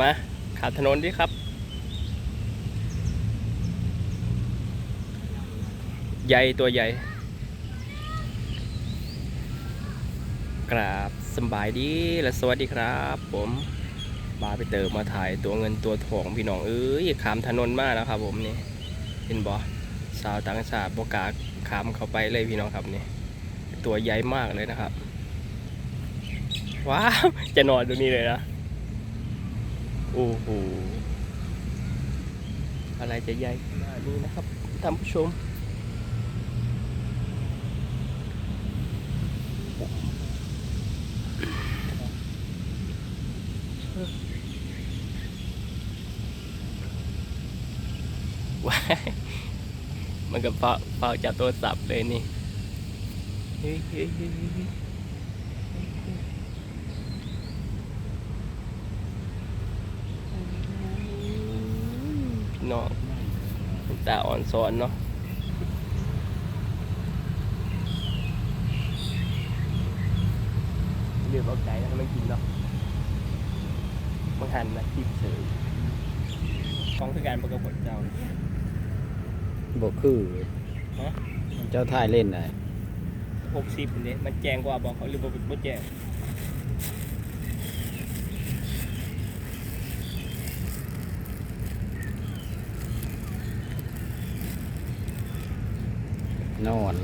มาขาดถนนดิครับ ใหญ่ตัวใหญ่ กราบสบายดีและสวัสดีครับ ผมบาไปเติมมาถ่ายตัวเงินตัวทองพี่น้องเอ้ยขามถนนมากแล้วครับ ผมนี่เห็นบอสาวต่างชาติบกาขามเข้าไปเลยพี่น้องครับนี่ตัวใหญ่มากเลยนะครับว้าวจะนอนตรงนี้เลยนะ โอ้โห อะไรจะใหญ่ขนาดนี้นะครับท่านผู้ชม ว้าย มันก็เฝ้าเฝ้าจับโทรศัพท์เลยนี่ เฮ้ยเฮ้ยเฮ้ยเฮ้ย น้องตาอ่อนสอนเนาะเลือกเอาใจแล้วไม่กินเนาะบางหันนะทิพเสยของคือการประกบผลเจ้าบอกคือฮะเจ้าท่ายเล่นได้หกสิบเนี่ยมันแจงกว่าบอกเขาหรือบ่บ่แจงนอนล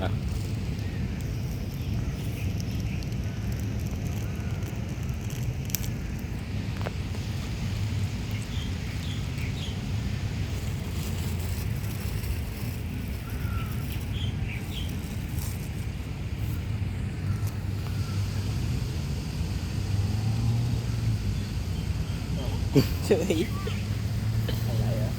ะเฉยอะไรอะ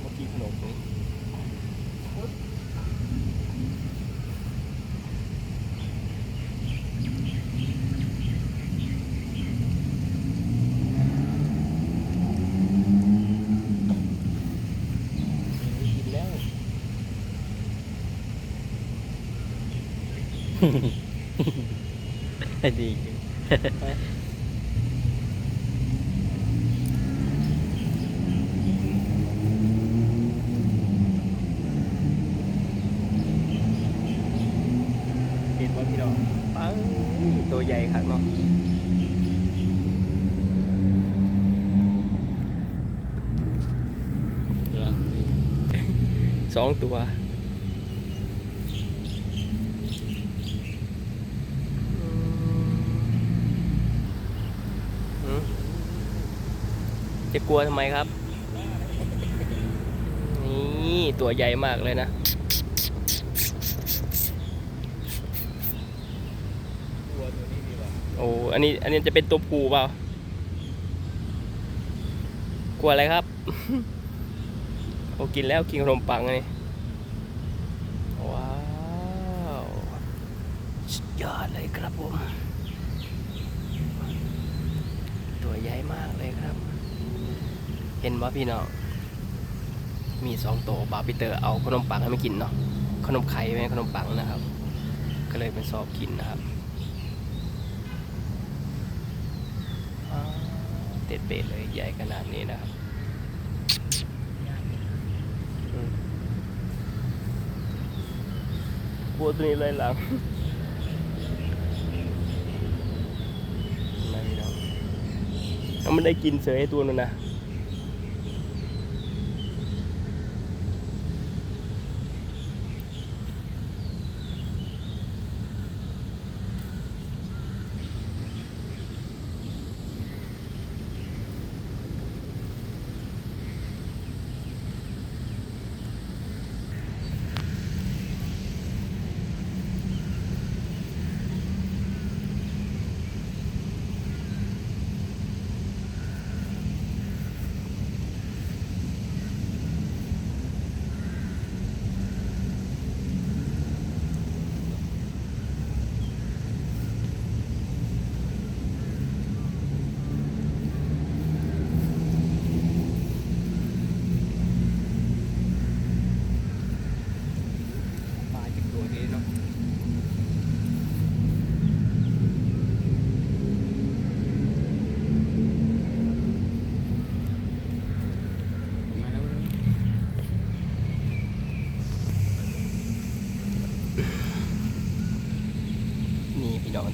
เมื่อกี้ขนมนี่กินแล้ว ดีเห็นว่าพี่น้องปังตัวใหญ่ครับเนาะสองตัวอืม จะกลัวทำไมครับ นี่ตัวใหญ่มากเลยนะ โอ้ อันนี้ อันนี้จะเป็นตัวผูเปล่า กลัวอะไรครับ โอ้กินแล้วกินขนมปังนี่ว้าวสุดยอดเลยครับผม ตัวใหญ่มากเลยครับ เห็นว่าพี่น้องมีสองตัวบาร์บิเตอร์เอาขนมปังให้ไม่กินเนาะขนมไข่ไม่ใช่ขนมปังนะครับ ก็เลยเป็นซอบกินนะครับอ่าเด็ดเบ็ดเลยใหญ่ขนาดนี้นะครับอืมบัวตัวนี้เลยหลังไม่เนาะเอามันได้กินเสือไอ้ตัวนั้นนะ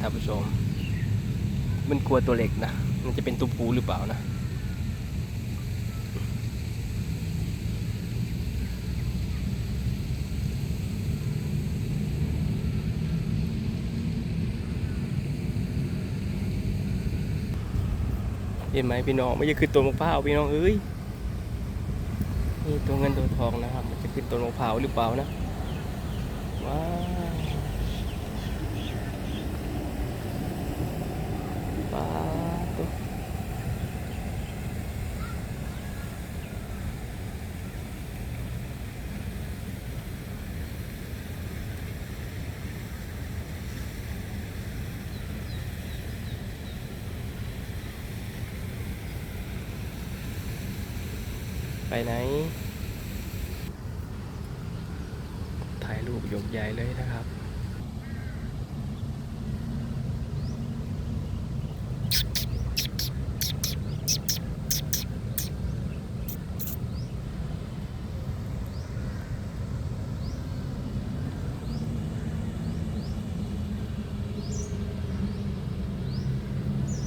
ท่านผู้ชม มันกลัวตัวเล็กนะ มันจะเป็นตัวผูหรือเปล่านะ เห็นไหมพี่น้องไม่ใช่คือตัวมะพร้าวพี่น้องเอ้ยนี่ตัวเงินตัวทองนะครับ มันจะคือตัวมะพร้าวหรือเปล่านะว้าวว้าวตัว ไปไหน ถ่ายรูปยกใหญ่เลยนะครับ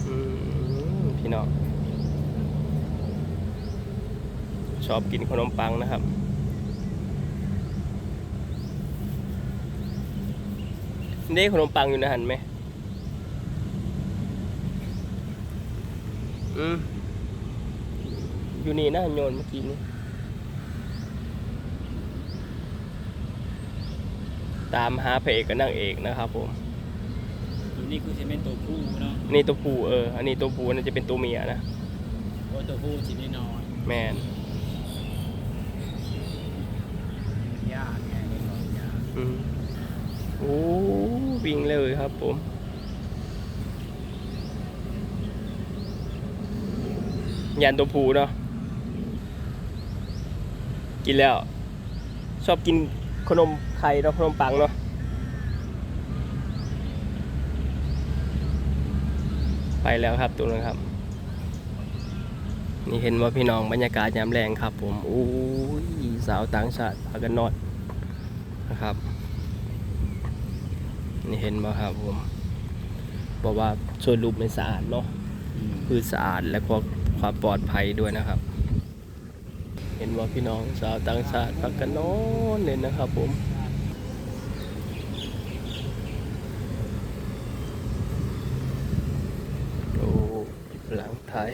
อืมพี่น้อง ชอบกินขนมปังนะครับ นี่ขนมปังอยู่นะหันไหมอืมอยู่นี่นะโยนเมื่อกี้นี้ตามหาพระเอกกับนางเอกนะครับผมตัวนี้คือจะเป็นตัวผู้เนาะนี่ตัวผู้เออ อันนี้ตัวผู้อันนั่นจะเป็นตัวเมียนะโอ้ตัวผู้สิได้น้อยแมน ยากไงเด็กน้อยยากอืมโอ้วิ่งเลยครับผมยันตัวผูเนาะ กินแล้ว ชอบกินขนมไข่เนาะขนมปังเนาะไปแล้วครับตัวนึงครับ นี่เห็นว่าพี่น้องบรรยากาศยามแรงครับผม โอ้ย สาวต่างชาติพากันนอน นะครับ นี่เห็นบ่ครับผมบอกว่าช่วยรูปในสะอาดเนาะคือสะอาดและก็ความปลอดภัยด้วยนะครับ เห็นว่าพี่น้องชาวต่างชาติพักกันนอนเลยนะครับผมโอ้หลังท้าย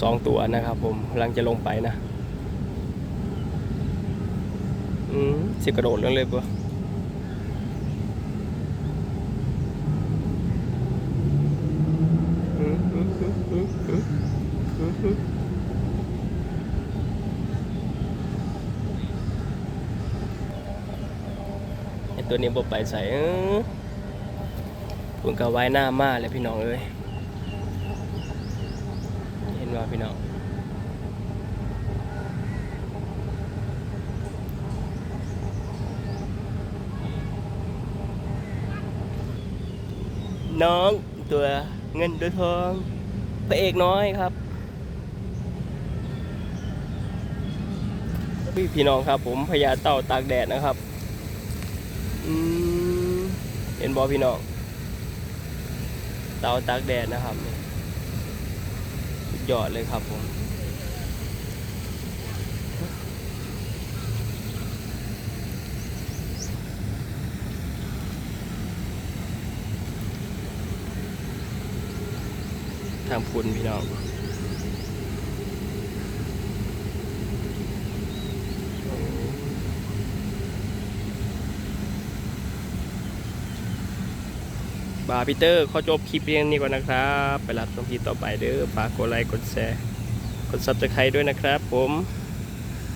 สองตัวนะครับผมกำลังจะลงไปนะ อืมสิกระโดดลงเลยปะอืมอืมอืมอืมอืมอืมอืมไอตัวนี้บไปใส่เออพุ่นกับไว้หน้ามาเลยพี่น้องเอ้ยเห็นว่าพี่น้อง น้องตัวเงินตัวทองพระเอกน้อยครับ พี่พี่น้องครับ ผมพญาเต่าตากแดดนะครับเห็นบอพี่น้อง เต่าตากแดดนะครับยอดเลยครับผม ทางพุนพี่น้องบาพีเตอร์ขอจบคลิปเพียงนี้ก่อนนะครับ ไปรับชมคลิปต่อไปเด้อฝากกดไลค์กดแชร์ กดซับสไครต์ด้วยนะครับผม